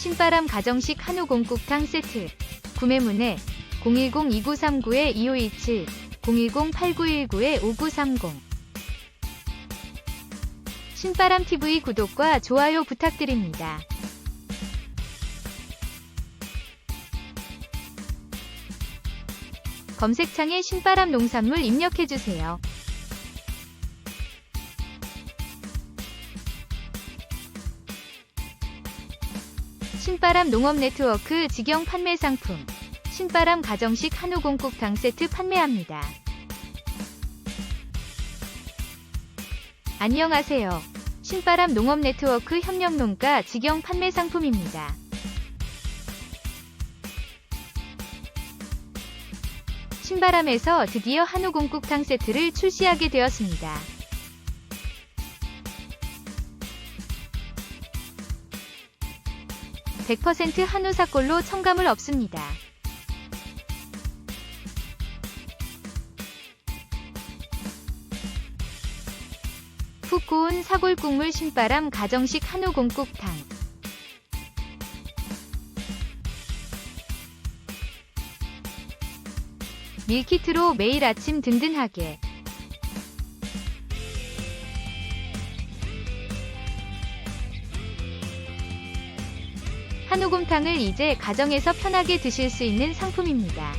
신바람 가정식 한우 공국탕 세트. 구매 문의 010-2939-2527, 010-8919-5930. 신바람 TV 구독과 좋아요 부탁드립니다. 검색창에 신바람 농산물 입력해주세요. 신바람 농업 네트워크 직영 판매 상품 신바람 가정식 한우 공국탕 세트 판매합니다. 안녕하세요. 신바람 농업 네트워크 협력농가 직영 판매 상품입니다. 신바람에서 드디어 한우 공국탕 세트를 출시하게 되었습니다. (100% 한우 사골로 첨가물 없습니다) 푹 고운 사골 국물 신바람 가정식 한우 공국탕. 밀키트로 매일 아침 든든하게 한우곰탕을 이제 가정에서 편하게 드실 수 있는 상품입니다.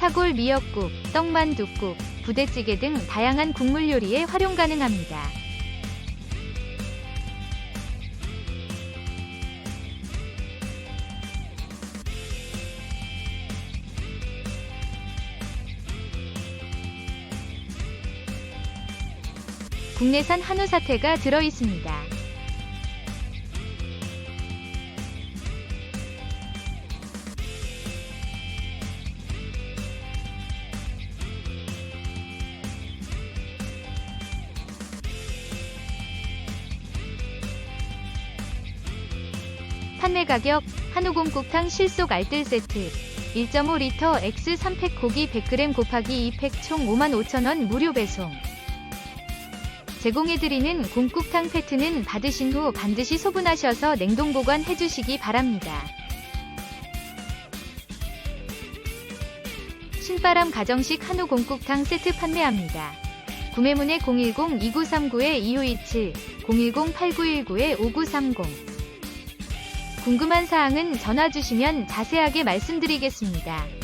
사골 미역국, 떡만둣국, 부대찌개 등 다양한 국물 요리에 활용 가능합니다. 국내산 한우 사태가 들어 있습니다. 판매 가격 한우곰국탕 실속 알뜰 세트 1.5리터 X 3팩 고기 100g 곱하기 2팩 총 55,000원 무료 배송 제공해드리는 공국탕 패트는 받으신 후 반드시 소분하셔서 냉동 보관해 주시기 바랍니다. 신바람 가정식 한우 공국탕 세트 판매합니다. 구매문의 010-2939-2527, 010-8919-5930 궁금한 사항은 전화 주시면 자세하게 말씀드리겠습니다.